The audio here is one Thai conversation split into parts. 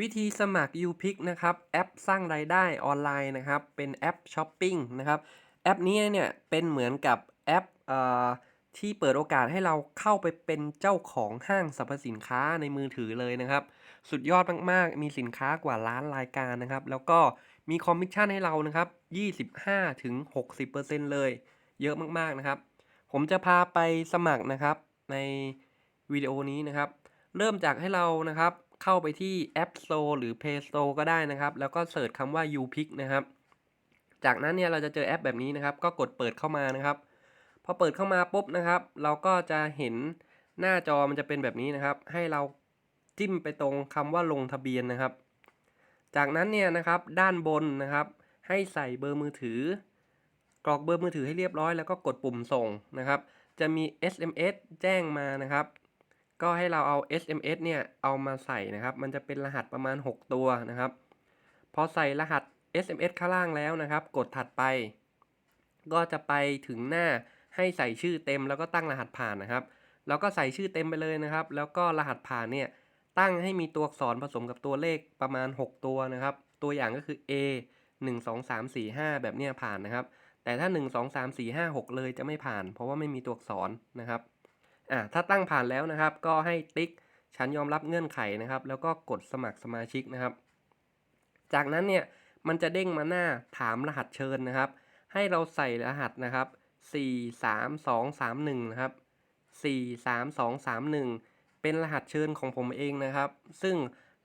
วิธีสมัคร UPick นะครับแอปสร้างรายได้ออนไลน์นะครับ เป็นแอปช้อปปิ้งนะครับแอปนี้เนี่ยเป็นเหมือนกับแอปเอ่อที่เปิดโอกาสให้เราเข้าไปเป็นเจ้าของห้างสรรพสินค้าในมือถือเลยนะครับ สุดยอดมากๆ มีสินค้ากว่าล้านรายการนะครับ แล้วก็มีคอมมิชชั่นให้เรานะครับ 25-60%เลย เยอะมากๆนะครับ ผมจะพาไปสมัครนะครับในวิดีโอนี้นะครับ เริ่มจากให้เรานะครับ เข้าไปที่ App Store หรือ Play Store ก็ได้นะครับ แล้วก็เสิร์ชคำว่า UPick นะครับ จากนั้นเนี่ยเราจะเจอแอปแบบนี้นะครับ ก็กดเปิดเข้ามานะครับ พอเปิดเข้ามาปุ๊บนะครับ เราก็จะเห็นหน้าจอมันจะเป็นแบบนี้นะครับ ให้เราจิ้มไปตรงคำว่าลงทะเบียนนะครับ จากนั้นเนี่ยนะครับด้านบนนะครับ ให้ใส่เบอร์มือถือ กรอกเบอร์มือถือให้เรียบร้อยแล้วก็กดปุ่มส่งนะครับ จะมี SMS แจ้งมานะครับ ก็ให้เราเอา SMS เนี่ยเอามาใส่นะครับ มันจะเป็นรหัสประมาณ 6 ตัวนะครับ พอใส่รหัส SMS ข้างล่างแล้วนะครับ กดถัดไป ก็จะไปถึงหน้าให้ใส่ชื่อเต็มแล้วก็ตั้งรหัสผ่านนะครับเราก็ใส่ชื่อเต็มไปเลยนะครับ แล้วก็รหัสผ่านเนี่ยตั้งให้มีตัวอักษรผสมกับตัวเลขประมาณ 6 ตัวนะครับ ตัวอย่างก็คือ A 1 2 3 4 5 แบบเนี้ยผ่านนะครับ แต่ถ้า 1 2 3 4 5 6 เลยจะไม่ผ่าน เพราะว่าไม่มีตัวอักษรนะครับ อ่าถ้าตั้งผ่านแล้วนะครับ ก็ให้ติ๊กฉันยอมรับเงื่อนไขนะครับ แล้วก็กดสมัครสมาชิกนะครับ จากนั้นเนี่ยมันจะเด้งมาหน้าถามรหัสเชิญนะครับ ให้เราใส่รหัสนะครับ 4 3 2 3 1 นะครับ 4 3 2 3 1 เป็นรหัสเชิญของผมเองนะครับ ซึ่ง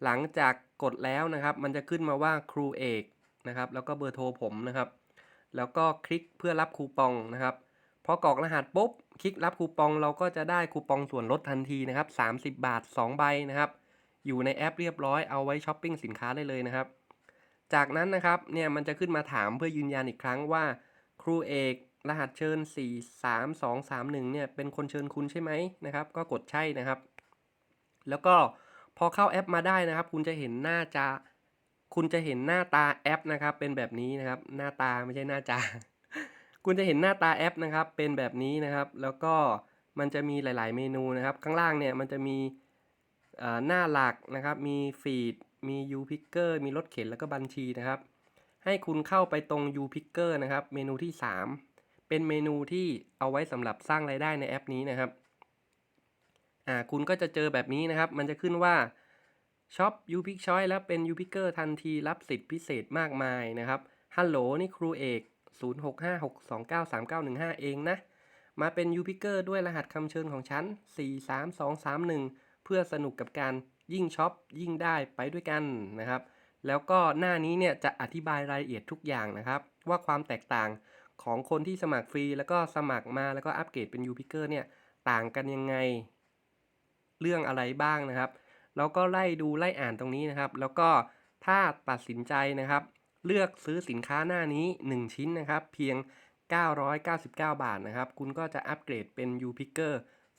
หลังจากกดแล้วนะครับ มันจะขึ้นมาว่าครูเอกนะครับ แล้วก็เบอร์โทรผมนะครับ แล้วก็คลิกเพื่อรับคูปองนะครับ พอกรอกรหัสปุ๊บ คลิกรับคูปองเราก็จะได้คูปองส่วนลดทันทีนะครับ 30 บาท 2 ใบนะครับ อยู่ในแอปเรียบร้อยเอาไว้ช้อปปิ้งสินค้าได้เลยนะครับ จากนั้นนะครับเนี่ยมันจะขึ้นมาถามเพื่อยืนยันอีกครั้งว่า ครูเอกรหัสเชิญ 4 3 2 3 1เนี่ยเป็นคนเชิญคุณใช่ไหมนะครับ ก็กดใช่นะครับ แล้วก็พอเข้าแอปมาได้นะครับ คุณจะเห็นหน้าจาคุณจะเห็นหน้าตาแอปนะครับ เป็นแบบนี้นะครับ หน้าตาไม่ใช่หน้าจา คุณจะเห็นหน้าตาแอปนะครับ เป็นแบบนี้นะครับ แล้วก็มันจะมีหลาย ๆ เมนูนะครับ ข้างล่างเนี่ยมันจะมีหน้าหลักนะครับ มีฟีด มี U Picker มีรถเข็นแล้วก็บัญชีนะครับ ให้คุณเข้าไปตรง U Picker นะครับ เมนูที่ 3 เป็นเมนูที่เอาไว้สำหรับสร้างรายได้ในแอปนี้นะครับ่าคุณก็จะเจอแบบนี้นะครับ มันจะขึ้นว่าช็อป U Pick Choice แล้วเป็น U Picker ทันทีรับสิทธิพิเศษมากมายนะครับ ฮัลโหลนี่ครูเอก 0656293915 เองนะ มาเป็น U Picker ด้วยรหัสคำเชิญของฉัน 43231 เพื่อสนุกกับการยิ่งช็อปยิ่งได้ไปด้วยกันนะครับ แล้วก็หน้านี้เนี่ยจะอธิบายรายละเอียดทุกอย่างนะครับ ว่าความแตกต่างของคนที่สมัครฟรี แล้วก็สมัครมาแล้วก็อัปเกรดเป็น U Picker เนี่ยต่างกันยังไง เรื่องอะไรบ้างนะครับ แล้วก็ไล่ดูไล่อ่านตรงนี้นะครับ แล้วก็ถ้าตัดสินใจนะครับ เลือกซื้อสินค้าหน้านี้ 1 ชิ้นนะครับ เพียง 999 บาทนะครับ คุณก็จะอัปเกรดเป็น U Picker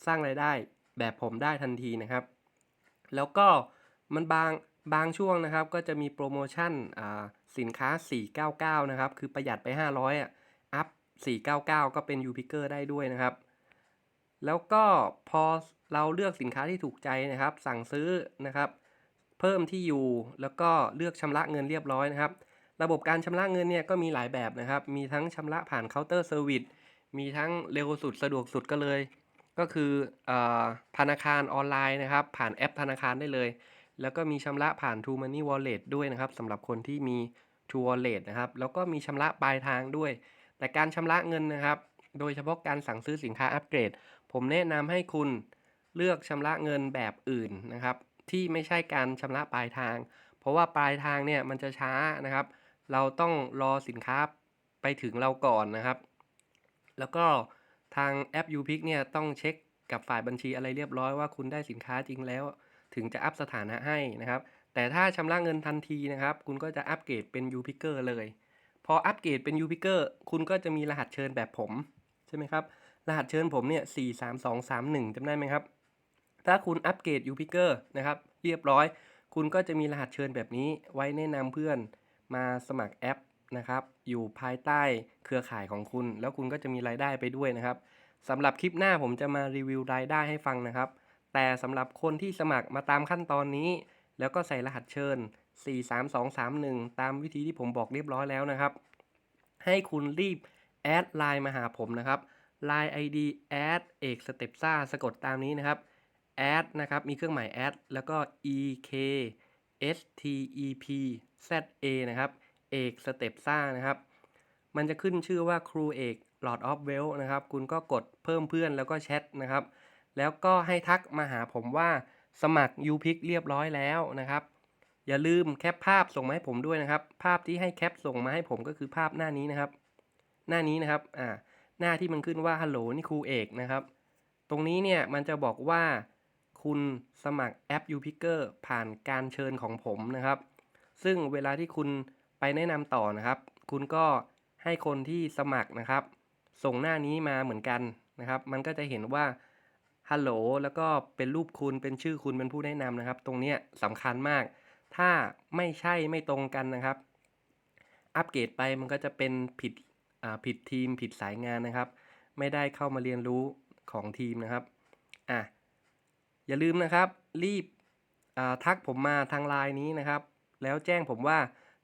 สร้างรายได้แบบผมได้ทันทีนะครับ แล้วก็มันบางบางช่วงนะครับ ก็จะมีโปรโมชั่นอ่าสินค้า 499 นะครับ คือประหยัดไป 500อะอัพ 499 ก็เป็น U Picker ได้ด้วยนะครับ แล้วก็พอเราเลือกสินค้าที่ถูกใจนะครับ สั่งซื้อนะครับ เพิ่มที่อยู่แล้วก็เลือกชำระเงินเรียบร้อยนะครับ ระบบการชำระเงินเนี่ยก็มีหลายแบบนะครับ มีทั้งชำระผ่านเคาน์เตอร์เซอร์วิส มีทั้งเร็วสุดสะดวกสุดก็เลย ก็คืออธนาคารออนไลน์นะครับ ผ่านแอปธนาคารได้เลย แล้วก็มีชำระผ่าน True Money Wallet ด้วยนะครับสำหรับคนที่มี True Wallet นะครับ แล้วก็มีชำระปลายทางด้วย แต่การชำระเงินนะครับ โดยเฉพาะการสั่งซื้อสินค้าอัปเกรด ผมแนะนำให้คุณเลือกชำระเงินแบบอื่นนะครับ ที่ไม่ใช่การชำระปลายทาง เพราะว่าปลายทางเนี่ยมันจะช้านะครับ เราต้องรอสินค้าไปถึงเราก่อนนะครับ แล้วก็ทางแอป u p i c เนี่ยต้องเช็คกับฝ่ายบัญชีอะไรเรียบร้อยว่าคุณได้สินค้าจริงแล้ว ถึงจะอัพสถานะให้นะครับ แต่ถ้าชำระเงินทันทีนะครับ คุณก็จะอัปเกรดเป็น UPicker เลย พออัปเกรดเป็น UPicker คุณก็จะมีรหัสเชิญแบบผมใช่ไหมครับ รหัสเชิญผมเนี่ย43231จำได้ไหมครับ ถ้าคุณอัปเกรด UPicker นะครับ เรียบร้อย คุณก็จะมีรหัสเชิญแบบนี้ไว้แนะนำเพื่อน มาสมัครแอปนะครับ อยู่ภายใต้เครือข่ายของคุณ แล้วคุณก็จะมีรายได้ไปด้วยนะครับสำหรับคลิปหน้าผมจะมารีวิวรายได้ให้ฟังนะครับ แต่สำหรับคนที่สมัครมาตามขั้นตอนนี้ แล้วก็ใส่รหัสเชิญ 43231 ตามวิธีที่ผมบอกเรียบร้อยแล้วนะครับ ให้คุณรีบแอดไลน์มาหาผมนะครับ Line ID แอดเอกสเต็ปซ่าสะกดตามนี้นะครับแอดนะครับ มีเครื่องหมายแอดแล้วก็ e k s t e p z a นะครับเอกสเต็ปซ่านะครับ มันจะขึ้นชื่อว่าครูเอก Lord of w e l l นะครับ คุณก็กดเพิ่มเพื่อนแล้วก็แชทนะครับ แล้วก็ให้ทักมาหาผมว่าสมัคร u p i c เรียบร้อยแล้วนะครับ อย่าลืมแคปภาพส่งมาให้ผมด้วยนะครับ ภาพที่ให้แคปส่งมาให้ผมก็คือภาพหน้านี้นะครับ หน้านี้นะครับอ่าหน้าที่มันขึ้นว่าฮัลโหลนี่ครูเอกนะครับ ตรงนี้เนี่ยมันจะบอกว่า คุณสมัครแอป u p i c k e r ผ่านการเชิญของผมนะครับ ซึ่งเวลาที่คุณไปแนะนำต่อนะครับ คุณก็ให้คนที่สมัครนะครับ ส่งหน้านี้มาเหมือนกันนะครับ มันก็จะเห็นว่าฮัลโหลแล้วก็เป็นรูปคุณเป็นชื่อคุณเป็นผู้แนะนำนะครับ ตรงนี้สำคัญมาก ถ้าไม่ใช่ไม่ตรงกันนะครับ อัปเกรดไปมันก็จะเป็นผิดอ่าผิดทีมผิดสายงานนะครับ ไม่ได้เข้ามาเรียนรู้ของทีมนะครับอะ อย่าลืมนะครับ รีบทักผมมาทางไลน์นี้นะครับ แล้วแจ้งผมว่า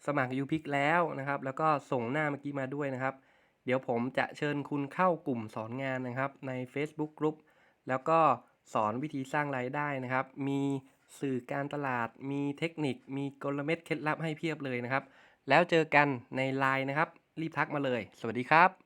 สมัคร u p i c แล้วนะครับ แล้วก็ส่งหน้าเมื่อกี้มาด้วยนะครับ เดี๋ยวผมจะเชิญคุณเข้ากลุ่มสอนงานนะครับ ใน Facebook Group แล้วก็สอนวิธีสร้างรายได้นะครับ มีสื่อการตลาด มีเทคนิค มีกลเม็ดเคล็ดลับให้เพียบเลยนะครับ แล้วเจอกันในไลน์นะครับ รีบทักมาเลย สวัสดีครับ